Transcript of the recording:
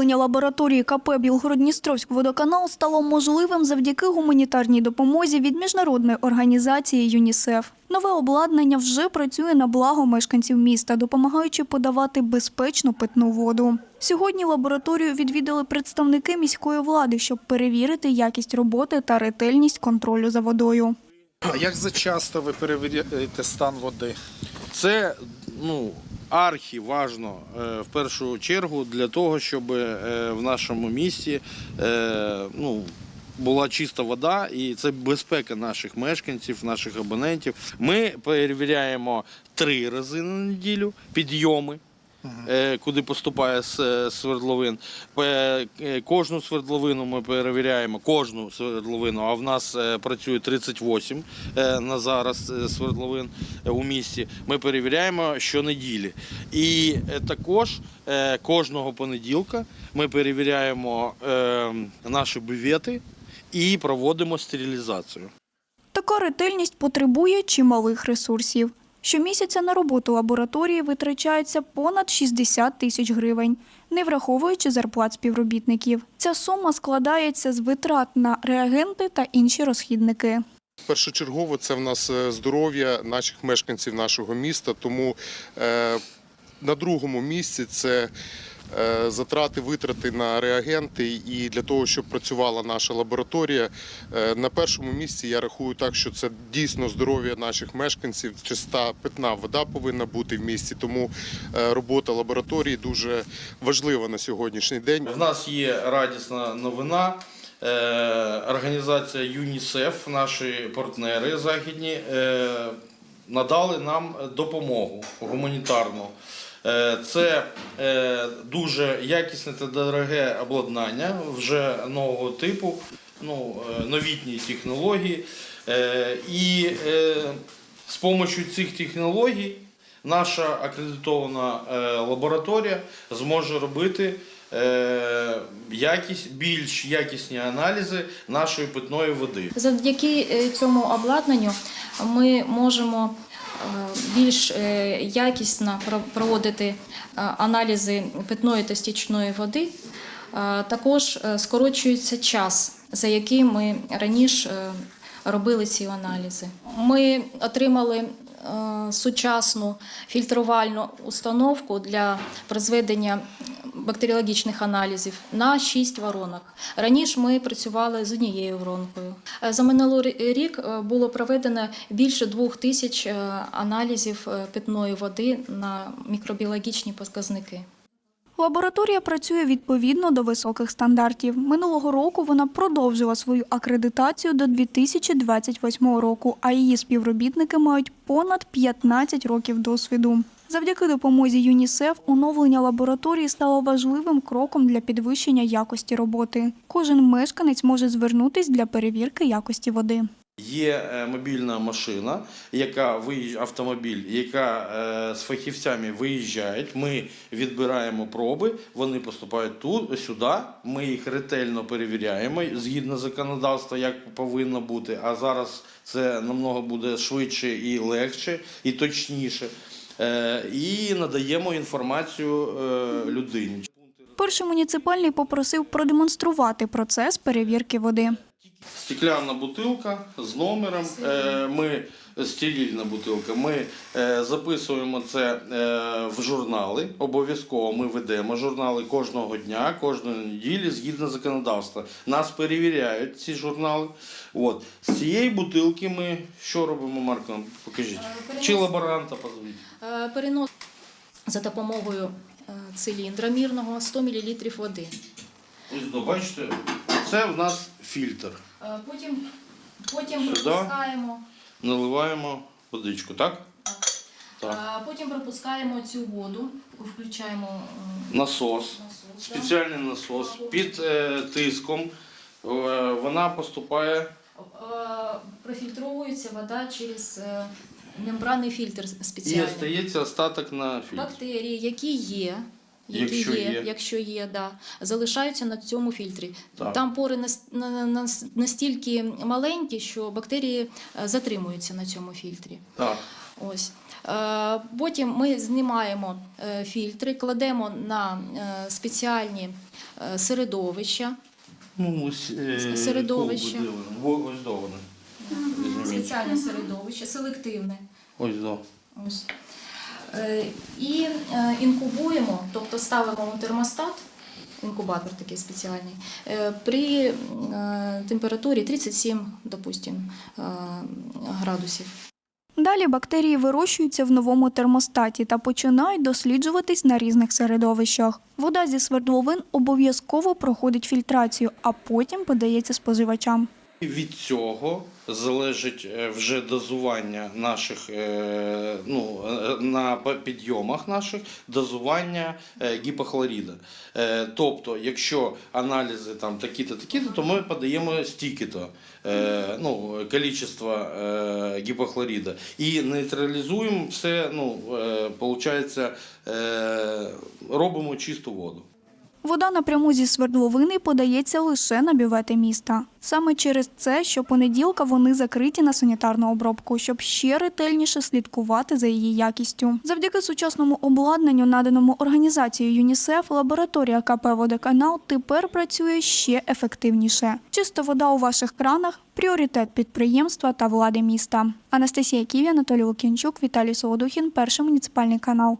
Оновлення лабораторії КП Білгород-Дністровськ водоканал стало можливим завдяки гуманітарній допомозі від міжнародної організації ЮНІСЕФ. Нове обладнання вже працює на благо мешканців міста, допомагаючи подавати безпечну питну воду. Сьогодні лабораторію відвідали представники міської влади, щоб перевірити якість роботи та ретельність контролю за водою. А як зачасто ви перевіряєте стан води? Це ну, архі важно е, в першу чергу для того, щоб е, в нашому місті е, ну, була чиста вода і це безпека наших мешканців, наших абонентів. Ми перевіряємо три рази на неділю підйоми. Е, Куди поступає е, свердловин. Е, Кожну свердловину ми перевіряємо, кожну свердловину, а в нас працює 38 е, на зараз свердловин у місті. Ми перевіряємо щонеділі. І також кожного понеділка ми перевіряємо наші бювети і проводимо стерилізацію. Така ретельність потребує чималих ресурсів. Щомісяця на роботу лабораторії витрачається понад 60 тисяч гривень, не враховуючи зарплат співробітників. Ця сума складається з витрат на реагенти та інші розхідники. Першочергово це в нас е, здоров'я наших мешканців нашого міста. Тому е, на другому місці це затрати, витрати на реагенти і для того, щоб працювала наша лабораторія. Е, на першому місці я рахую так, що це дійсно здоров'я наших мешканців. Чиста питна вода повинна бути в місті. Тому е, робота лабораторії дуже важлива на сьогоднішній день. В нас є радісна новина. Е, Організація ЮНІСЕФ, наші партнери західні, е, надали нам допомогу гуманітарну. Е, Це е, дуже якісне та дороге обладнання вже нового типу, ну, е, новітні технології. І з допомогою цих технологій наша акредитована лабораторія зможе робити якість, більш якісні аналізи нашої питної води. Завдяки цьому обладнанню ми можемо більш е, якісно проводити е, аналізи питної та стічної води. Е, Також е, скорочується час, за який ми раніше е, робили ці аналізи. Ми отримали е, сучасну фільтрувальну установку для призведення бактеріологічних аналізів на 6 воронок. Раніше ми працювали з однією воронкою. Е, За минулий рік е, було проведено більше двох тисяч е, аналізів питної води на мікробіологічні показники. Лабораторія працює відповідно до високих стандартів. Минулого року вона продовжила свою акредитацію до 2028 року, а її співробітники мають понад 15 років досвіду. Завдяки допомозі ЮНІСЕФ оновлення лабораторії стало важливим кроком для підвищення якості роботи. Кожен мешканець може звернутись для перевірки якості води. Є е, мобільна машина, яка виїж... автомобіль, яка е, з фахівцями виїжджають. Ми відбираємо проби, вони поступають тут, сюди. Ми їх ретельно перевіряємо згідно законодавства, як повинно бути. А зараз це намного буде швидше і легше, і точніше. Е, і надаємо інформацію е, людині. Перший муніципальний попросив продемонструвати процес перевірки води. Стеклянна бутилка з номером. Е, Ми стерильна бутилка. Ми е, записуємо це е, в журнали. Обов'язково ми ведемо журнали кожного дня, кожної неділі згідно законодавства. Нас перевіряють ці журнали. От з цієї бутилки ми що робимо, Марко? Покажіть. Чи лаборанта позвіть. Е, Перенос за допомогою циліндра мірного 100 мл води. Ось бачите, це в нас фільтр. Е, Потім, потім Сюди. пропускаємо. Наливаємо водичку, так? Так. Е, Потім пропускаємо цю воду, включаємо Насос. насос. да. Спеціальний насос під е, тиском. е, Вона поступає. Е, Профільтровується вода через мембранний фільтр І спеціальний. остається остаток на фільтрі. Бактерії, які є які Якщо є, є. якщо є, да, залишаються на цьому фільтрі. Так. Там пори нас- на- на- настільки маленькі, що бактерії е, затримуються на цьому фільтрі. Так. Ось. Е, Потім ми знімаємо е, фільтри, кладемо на спеціальні середовища. Ну, ось, е, Середовище. Ось до воно. Спеціальне середовище, селективне. Ось до. Ось. Е, І е, інкубуємо, тобто ставимо термостат, інкубатор такий спеціальний, е, при температурі 37, допустим, градусів. Далі бактерії вирощуються в новому термостаті та починають досліджуватись на різних середовищах. Вода зі свердловин обов'язково проходить фільтрацію, а потім подається споживачам. Від цього залежить е, вже дозування наших е, ну, е, на підйомах наших дозування гіпохлоріда. Тобто, якщо аналізи там такі-то, такі-то, то ми подаємо стільки-то ну, кількість гіпохлоріда. І нейтралізуємо все, ну, е, робимо чисту воду. Вода напряму зі свердловини подається лише на бювети міста. Саме через це щопонеділка вони закриті на санітарну обробку, щоб ще ретельніше слідкувати за її якістю. Завдяки сучасному обладнанню, наданому організацією ЮНІСЕФ, лабораторія КП «Водоканал» тепер працює ще ефективніше. Чиста вода у ваших кранах пріоритет підприємства та влади міста. Анастасія Ківі, Анатолій Лукінчук, Віталій Солодухін, перший муніципальний канал.